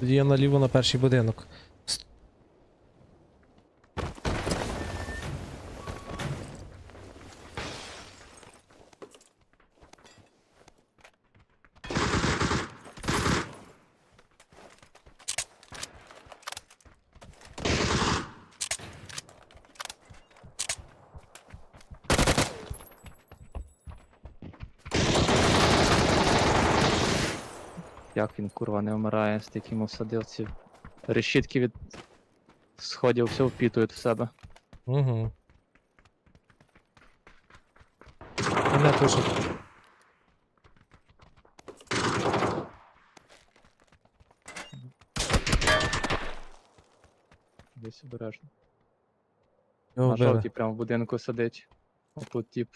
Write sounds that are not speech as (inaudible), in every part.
Тоді я наліво на перший будинок. Курва, не вмирає, стільки йому всадив ці решітки від сходів все впітують в себе. Угу. Мене тушить. Десь обережно. Його На вбили. жовтій прямо в будинку сидить. Отут тип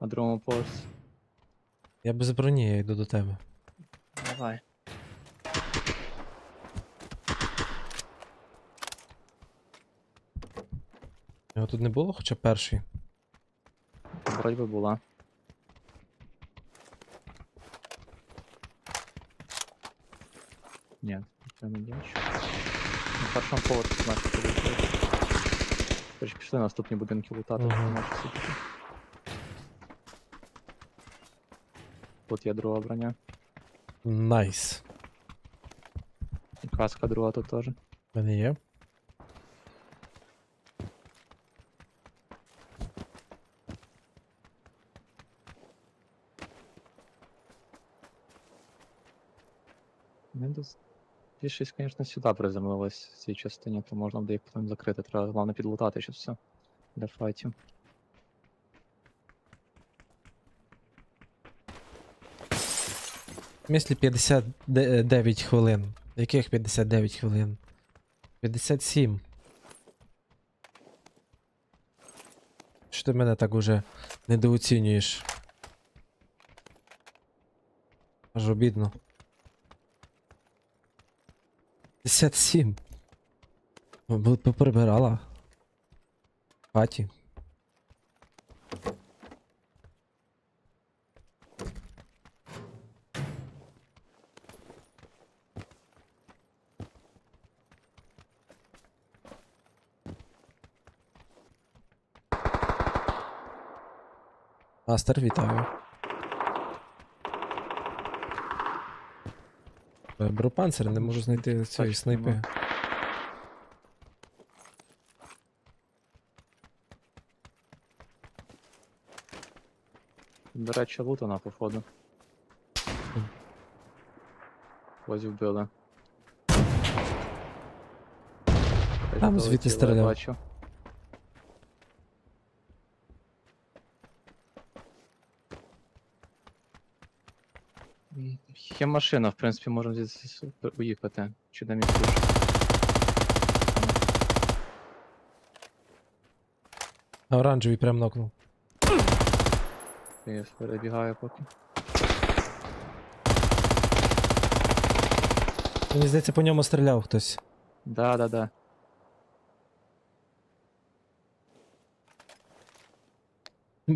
на другому поверсі. Я без броні, я йду до тебе. Давай. Його тут не було, хоча перший. Вроді би була. Ні, це не бачу. На першому поверсі наші поліції. Короче, пішли на наступні будинки лутати, щоб наші сидіти. Тут є друга броня. Найс. І каска друга тут теж. У мене є. Дос... Більшість, звісно, сюди приземлилась в цій частині, то можна буде їх потім закрити. Треба головне підлутати ще все для файтів. В мислі 59 хвилин. Яких 59 хвилин? 57. Що ти мене так уже недооцінюєш? Аж обідно. 57. Ви поприбирала. В хаті. Вітаю. Е, Беру панцир, не можу знайти цієї снайпи. До речі, лутана, походу. Ось вбили. Там звідти стріляв. Є машина, в принципі, можемо звідси уїхати. Чи де мій ключ? На оранжевий прям нокнув. Я перебігаю поки. Мені здається, по ньому стріляв хтось. Да, да, да.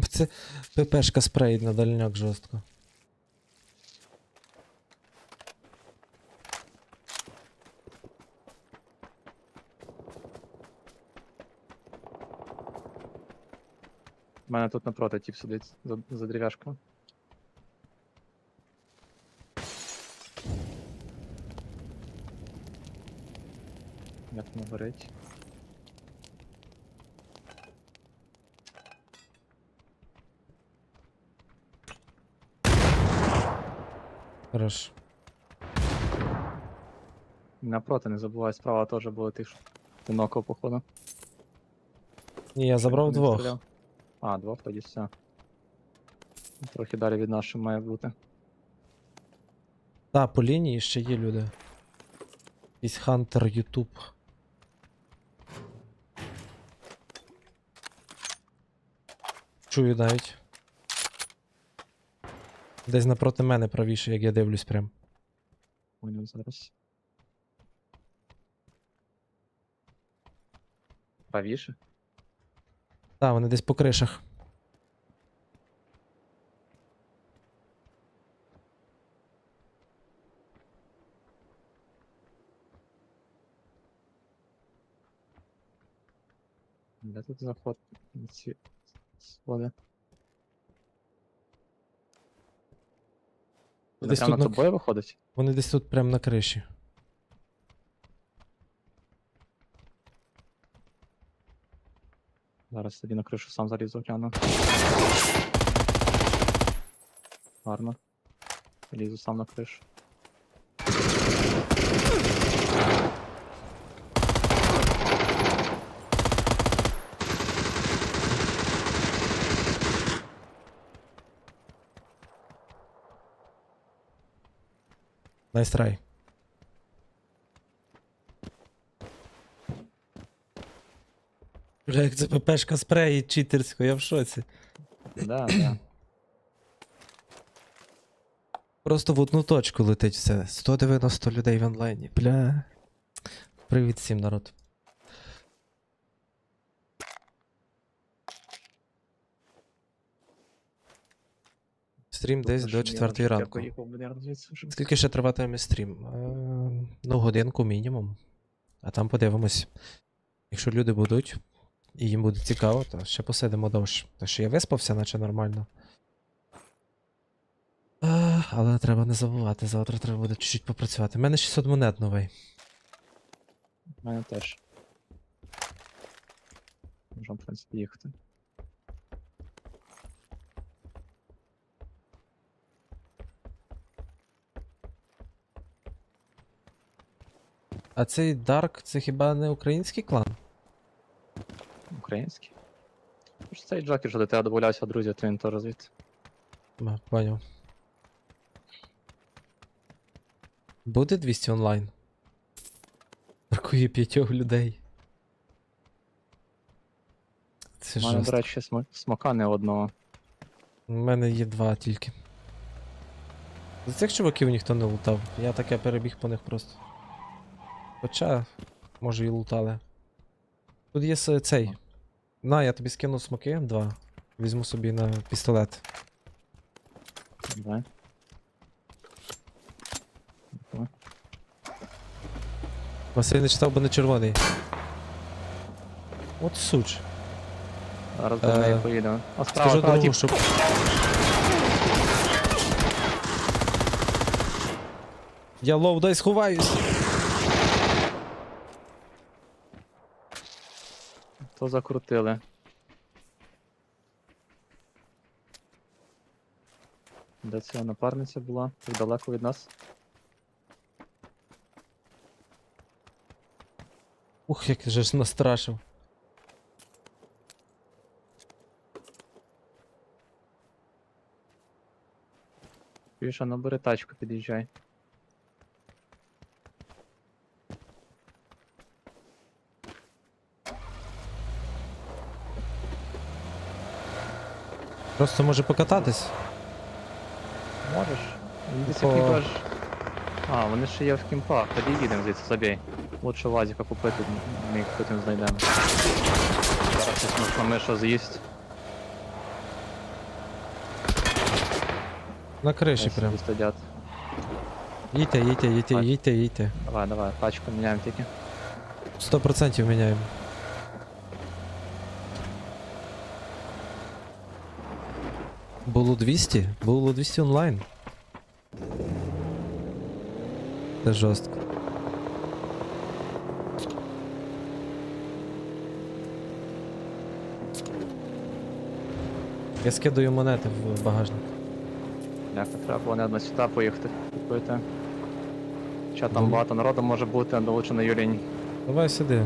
Це ППшка спрей на дальняк жорстко. Мене тут напроти тип сидить за, за дерев'яшкою. Як не горить. Хорош. Напроти, не забувай, справа теж були тих, що ти нокав, походу. Ні, я забрав Не двох. стріляв. А, двох тоді все. Трохи далі від нас має бути. Та, по лінії ще є люди. Якийсь Хантер Ютуб. Чую навіть. Десь напроти мене правіше, як я дивлюсь прям. Поняв зараз. Правіше? Так, вони десь по кришах. Де тут заход на ці сходи? Вони Десь прямо тут на- тобою виходить? Вони десь тут прямо на криші. Зараз тоді на кришу сам залізу гляну. Гарно. Лізу сам на кришу. Найс Бля, як це ППшка спрей читерсько, я в шоці. Да, да. Просто в одну точку летить все. 190 людей в онлайні. Бля. Привіт всім, народ. Стрім десь до 4 ранку. Скільки ще триватиме стрім? Е, ну, годинку мінімум. А там подивимось. Якщо люди будуть, і їм буде цікаво, то ще посидимо довше. Так що я виспався, наче нормально. А, але треба не забувати, завтра треба буде чуть-чуть попрацювати. У мене 600 монет новий. У мене теж. Можемо, в принципі, їхати. А цей Dark це хіба не український клан? Український. Тож цей Джокер, що до тебе додавався, друзі, то він звідти. А, поняв. Буде 200 онлайн? Бракує п'ятьох людей. Це У мене, до жорстко. речі, смо- смока не одного. У мене є два тільки. За цих чуваків ніхто не лутав. Я таке перебіг по них просто. Хоча, може і лутали. Тут є с- цей. На, я тобі скину смоки два. Візьму собі на пістолет. Давай. Давай. Василь не читав, бо не червоний. От суч. Зараз до неї Е, поїдемо. А справа, Скажу справа, другу, тіп. щоб. Я лоу, дай сховаюсь. То закрутили. Де ця напарниця була? Так далеко від нас. Ух, як же ж настрашив. Піша, набери тачку, під'їжджай. Просто може покататись. Можеш? По- як. А, вони ще є в кімпах. Тоді їдемо звідси, забій. Лучше вазіка купити, ми їх потім знайдемо. Зараз щось можна миша з'їсть. На криші прям. сидять. Їдьте, їдьте, їдьте, їдьте, їдьте. Давай, давай, тачку міняємо тільки. 100% міняємо. Було 200? Було 200 онлайн. Це жорстко. Я скидаю монети в багажник. Ляха, треба не одна сюди поїхати купити. Хоча там Ну. багато народу може бути, але лучше на Юлінь. Давай сюди.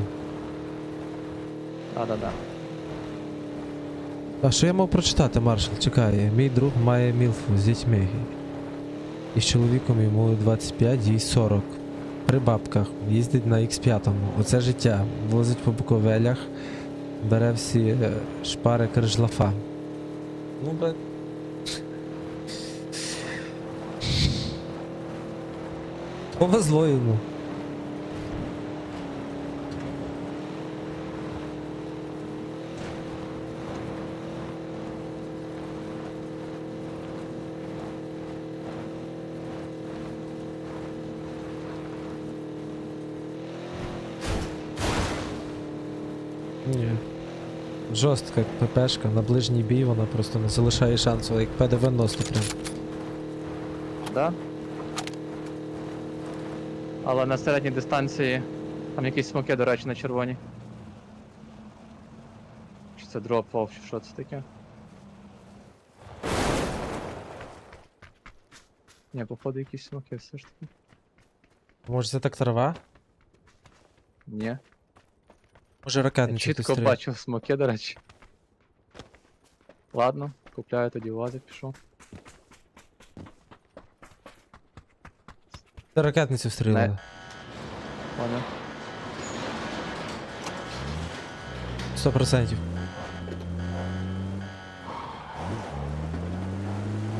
Да-да-да. А що я мав прочитати, маршал? Чекай, мій друг має мілфу з дітьми. І з чоловіком йому 25, їй 40. При бабках, їздить на X5. Оце життя. Возить по буковелях, бере всі е, шпари крижлафа. Ну, бе. Повезло йому. Жорстка ППшка, на ближній бій вона просто не залишає шансу, як П-90 прям. Да? Але на середній дистанції там якісь смоки, до речі, на червоній. Чи це дроп вов, чи що це таке? Ні, походу якісь смоки все ж таки. Може це так трава? Ні. Може Я ракетниця хтось чітко стріляє? бачив смоки, до речі. Ладно, купляю тоді вазик, пішов. Це ракетницю стріляли. Понял. 100%.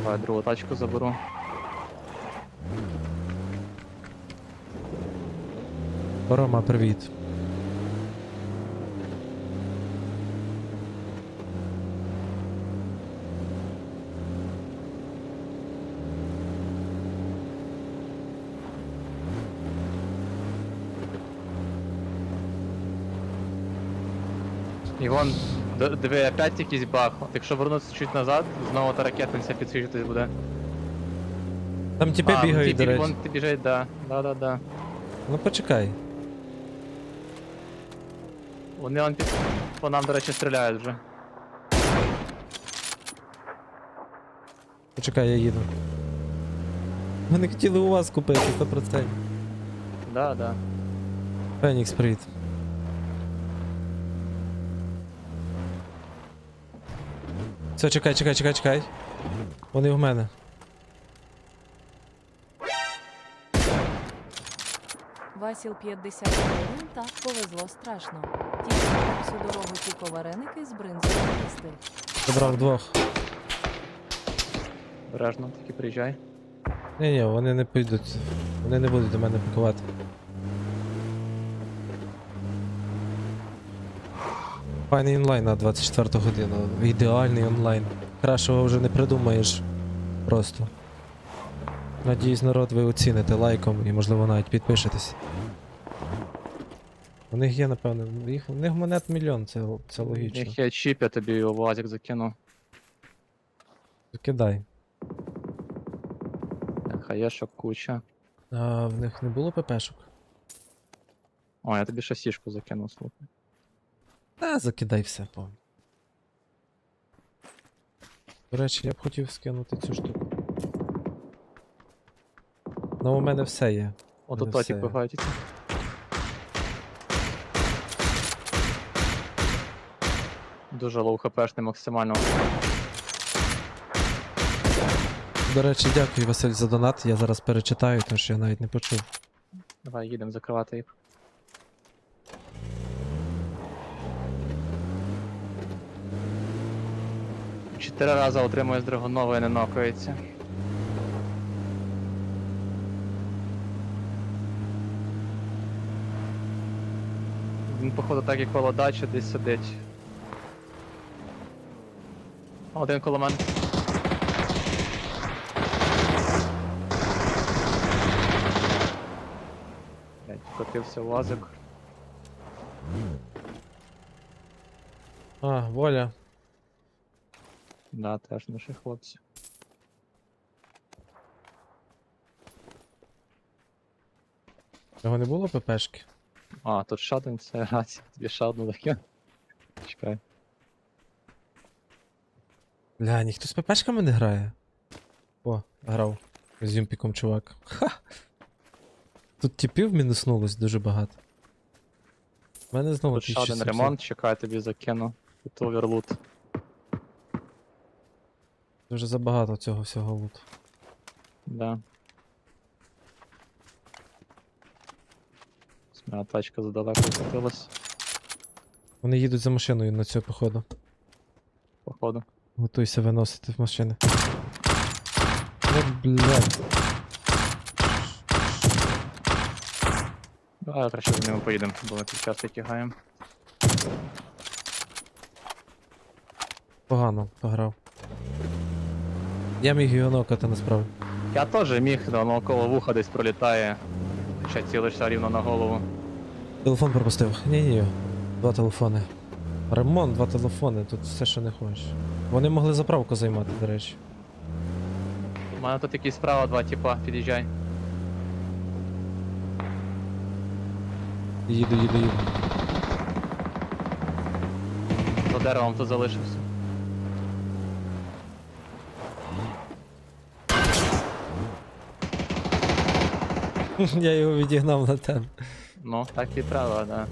Давай другу тачку заберу. Рома, привіт. Д- диви, опять якийсь баг. От якщо вернутися чуть назад, знову та ракетниця підсвічуватись буде. Там тіпи А, бігають, ті- до речі. Вон ти біжить, да. Да, да, да. Ну почекай. Вони вон під... по нам, до речі, стріляють вже. Почекай, я їду. Вони хотіли у вас купити 100%. Да, да. Фенікс, привіт. Все, чекай, чекай, чекай, чекай. Вони в мене. Васіл 50 гривень, так повезло страшно. Тільки всю дорогу ті вареники з бринзою їсти. Забрав двох. Бережно, тільки приїжджай. Ні, ні, вони не підуть. Вони не будуть до мене пакувати. Файний онлайн на 24 годину. Ідеальний онлайн. Кращого вже не придумаєш. Просто. Надіюсь, народ ви оціните лайком і, можливо, навіть підпишетесь. У них є, напевно, їх, у них монет мільйон, це, це логічно. Їх є чіп, я тобі у вазик закину. Кидай. Хаєшок куча. А в них не було ППшок? О, я тобі шасішку закину, слухай. Та закидай все по. До речі, я б хотів скинути цю штуку. Ну, у мене все є. Ото ті пихають. Дуже лоу хпшний максимально. До речі, дякую, Василь, за донат. Я зараз перечитаю, тому що я навіть не почув. Давай їдемо закривати їх. Чотири рази отримує з Драгонова і не нокається. Він, походу, так як коло дачі десь сидить. Один коло мене. Котився вазик. А, воля. Да, теж наші хлопці. Його не було ППшки? А, тут ще один, це рація, тобі ще одну таке. Чекай. Бля, ніхто з ППшками не грає. О, грав. З юмпіком чувак. Ха! Тут типів мінуснулось дуже багато. У мене знову Тут ще один 1700. ремонт, чекай, тобі закину. Тут оверлут. Дуже забагато цього всього луту. Да. Ось тачка задалеко закотилась, Вони їдуть за машиною на цю походу. походу. Готуйся виносити в машини. Ну, блядь. Давай краще за ними поїдемо, бо ми тут часто тягаємо. Погано пограв. Я міг його нокати насправді. Я теж міг, але навколо вуха десь пролітає. Ще цілишся рівно на голову. Телефон пропустив. Ні-ні. Два телефони. Ремонт, два телефони, тут все, що не хочеш. Вони могли заправку займати, до речі. У мене тут якісь справа два типа, під'їжджай. Їду, їду, їду. За деревом тут залишився. (laughs) Я його відігнав на тебе. Ну, так і треба, да.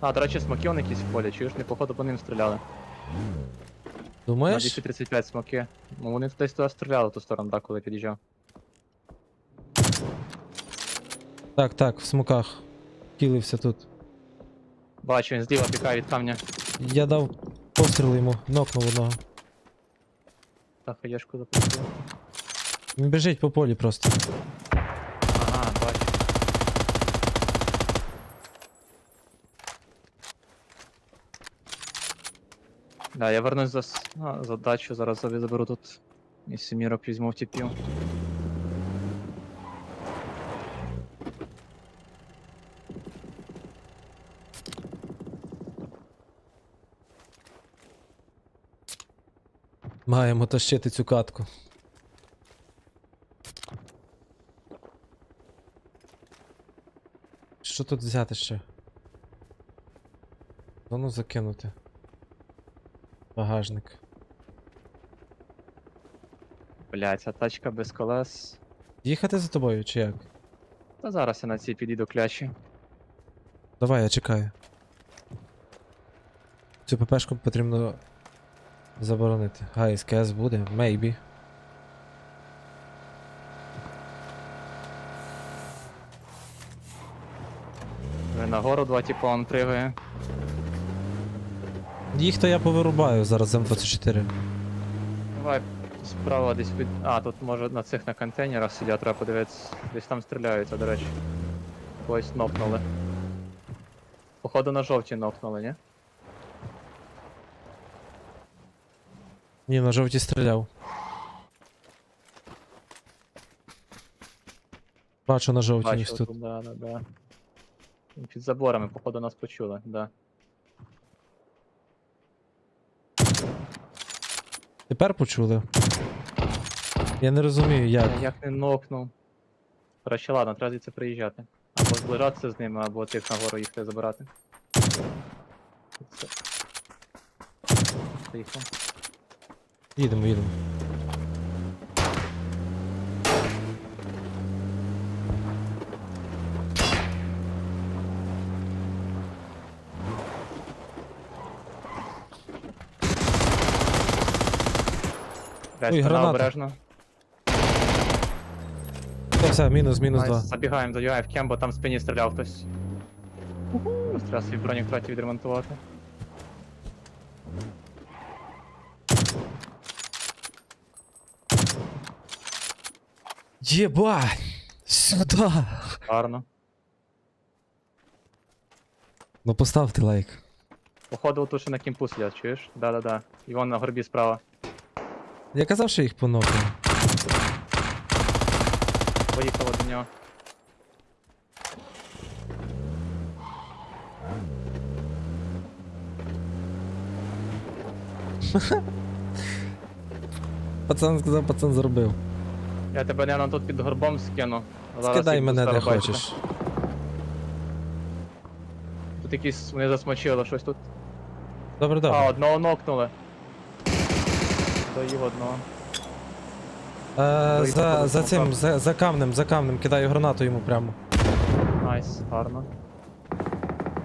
А, до речі, смоки он якісь в полі, чуєш, не походу по ним стріляли. На Думаєш? 235 смоки. Ну вони десь туди стріляли в ту сторону, так, коли під'їжджав. Так, так, в смоках. Кілився тут. Бачу, він зліва пікає від камня. Я дав постріл йому, нокнув одного. Так, хаєшку запустив. Він біжить по полі просто. Ага, бачу. Да, я вернусь за, с- а, за зараз заберу тут із сімірок візьму в тіпів. Маємо тащити цю катку. Що тут взяти ще? Зону закинути. Багажник. Блять, а тачка без колес. Їхати за тобою чи як? Та зараз я на цій підійду клячі. Давай, я чекаю. Цю ППшку потрібно заборонити. Гай, СКС буде? Maybe. Ви нагору два типу он пригає. Їх то я повирубаю зараз з М24. Давай справа десь від. А, тут може на цих на контейнерах сидять, треба подивитися. Десь там стріляються, до речі. Когось нокнули. Походу на жовті нокнули, ні? Ні, на жовті стріляв. Бачу на жовті Бачив тут. тут, да, да, да. Під заборами, походу, нас почули, да. Тепер почули. Я не розумію, як. Як, як не нокнув. Короче, ладно, треба звідси приїжджати. Або зближатися з ними, або тих нагору їхати забирати. Це-. Їдемо, їдемо. Ой, граната. обережно. Все, все, мінус, мінус Найс, два. Забігаємо, забігаємо в кембо, там в спині стріляв хтось. Ось Треба свій бронік траті відремонтувати. Єбать! Сюда! Гарно. Ну поставте лайк. Походу тут ще на кімпу сидять, чуєш? Да-да-да. І вон на горбі справа. Я казав, що їх понокаю. Поїхало до нього. (laughs) Пацан сказав, пацан зробив. Я тебе, наверное, тут під горбом скину. Зараз Скидай їх мене де зараз бачите. хочеш. Тут якісь вони засмочили щось тут. Добре, А, одного нокнули. Доїв одного. Е, за, за цим, за, за камнем, за камнем, кидаю гранату йому прямо. Найс, гарно.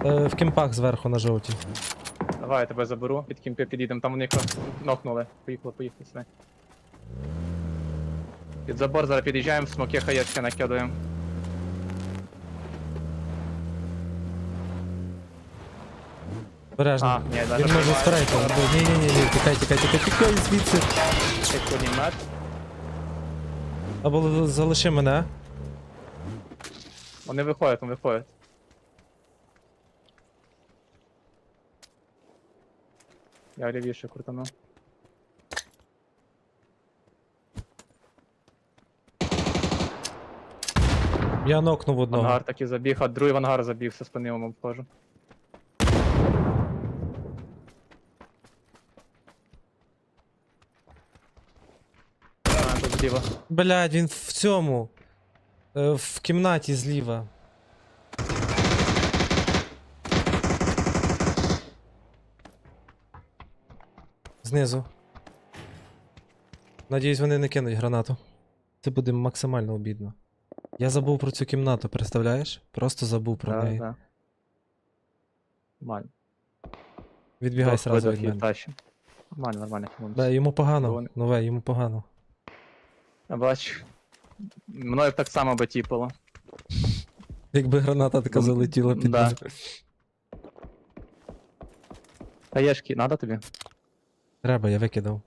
Е, в кемпах зверху на жовтій. Давай я тебе заберу, під кімпи підійдемо, там вони якраз нокнули. Поїхали, поїхали сюди. Під забор зараз під'їжджаємо, смоки хаєшки накидуємо. Бережно. А, ні, Він може немає. спрейти. Ні, ні, ні, ні, тікай, тікай, тікай, тікай звідси. Ще пулемет. Або л- залиши мене. Вони виходять, вони виходять. Я лівіше крутану. Я нокнув одного. Ангар таки забіг, а другий в ангар забіг, со спини йому зліва. Блядь, він в цьому. е, В кімнаті зліва. Знизу. Надіюсь, вони не кинуть гранату. Це буде максимально обідно. Я забув про цю кімнату, представляєш? Просто забув про Да, неї. да. Нормально. Відбігай Просто сразу від видох мене. тащим. Нормально, нормально. Да, йому погано. Вони- Нове, йому погано. Я бачу. Мною б так само би тіпало. Якби граната така Ну, залетіла під да. мене. Хаєшки, надо тобі? Треба, я викидав.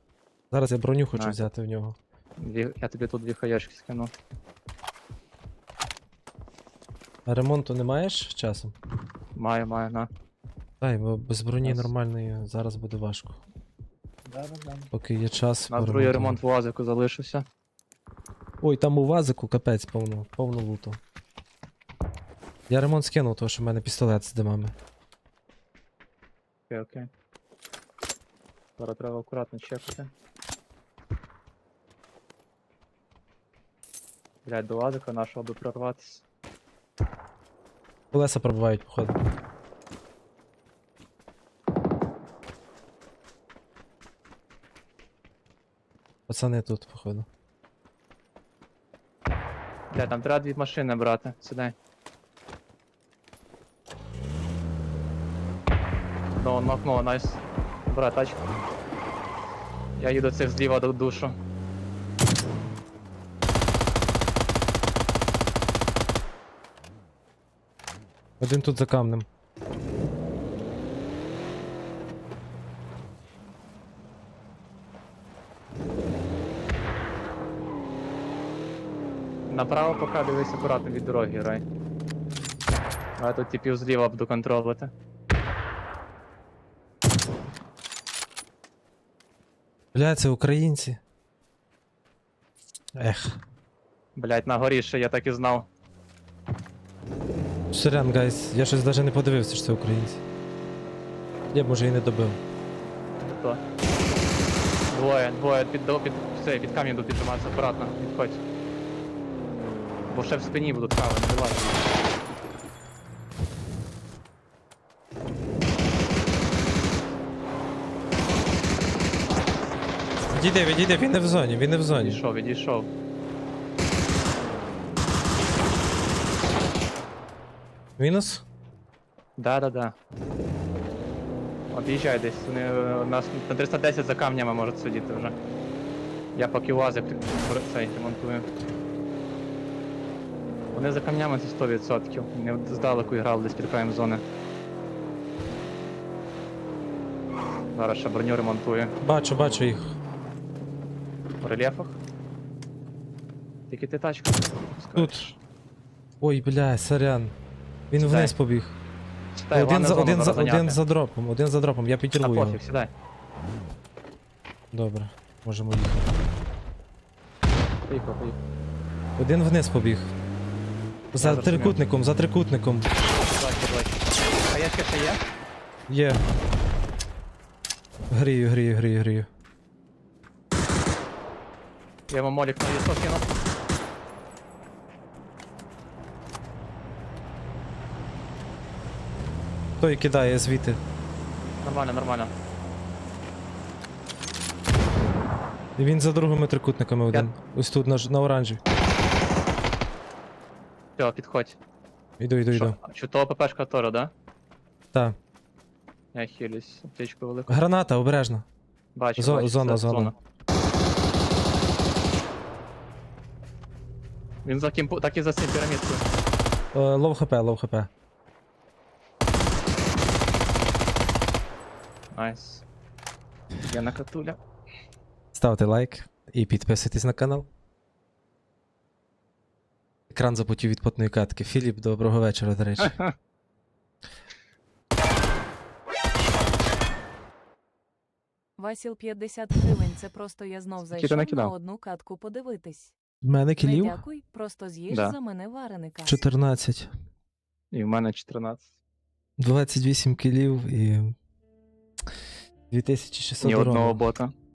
Зараз я броню хочу На. взяти в нього. Дві... Я тобі тут дві хаєшки скину. А ремонту не маєш часом? Маю, маю, на. Дай, бо без броні Щас. нормальної зараз буде важко. Да, да, да. Поки є час. На другий поремонтую. ремонт в УАЗику залишився. Ой, там у вазику капець повно, повно луту. Я ремонт скинув, тому що в мене пістолет з димами. Окей, окей. Зараз треба акуратно чекати. Блять, до УАЗика нашого би прорватися. Колеса пробивають, походу. Пацани тут, походу. Блять, там треба дві машини брати. Сідай. Ну, нокнуло, найс. Бра, тачка. Я їду цих зліва до душу. Один тут за камнем. Направо поки дивись акуратно від дороги, рай. А тут типів зліва буду контролити. Бля, це українці. Ех. Блять, на горі ще я так і знав. Сорян, гайс, я щось навіть не подивився, що це українці. Я б може і не добив. Хто? Двоє, двоє під, до- під, все, під камінь будуть піджиматися акуратно, відходь. Бо ще в спині будуть кави, не вилазь. Відійди, відійди, він не в зоні, він не в зоні. Відійшов, відійшов. Мінус? Да-да-да. Об'їжджай десь, вони е, у нас на 310 за камнями можуть сидіти вже. Я поки УАЗик цей ремонтую. Вони за камнями це 100%. Вони здалеку грали десь під краєм зони. Зараз ще броню ремонтую. Бачу, бачу їх. В рельєфах. Тільки ти тачку. Тут. Ой, бля, сорян. Він Сідай. вниз побіг. Сідай, один, за, один, за, один за дропом, один за дропом, я підірву його. пофіг, сідай. Добре, можемо їхати. Поїхав, поїхав. Один вниз побіг. За трикутником, за трикутником. А я ще є? Є. Грію, грію, грію, грію. Я йому молік на лісо кинув. Той кидає звідти. Нормально, нормально. І він за другими трикутниками один. Ось тут на, ж- на оранжі. Все, підходь. Іду, іду, Що? іду. Чи то ППшка Торо, да? Так. Я хилюсь. Аптечку велику. Граната, обережно. Бачу, Зо- бачу, зона, все, зона. Він за ким так і за цим пірамідкою. Е, лоу хп, лоу хп. Найс. Я на катуля. Ставте лайк і підписуйтесь на канал. Екран запотів від потної катки. Філіп, доброго вечора, до речі. (laughs) Васіл 50 гривень. Це просто я знов зайшов на накидав? одну катку подивитись. В мене Не кілів дякуй, просто з'їж Да. за мене вареника. 14. І в мене 14. 28 кілів і 2600 Ні одного бота.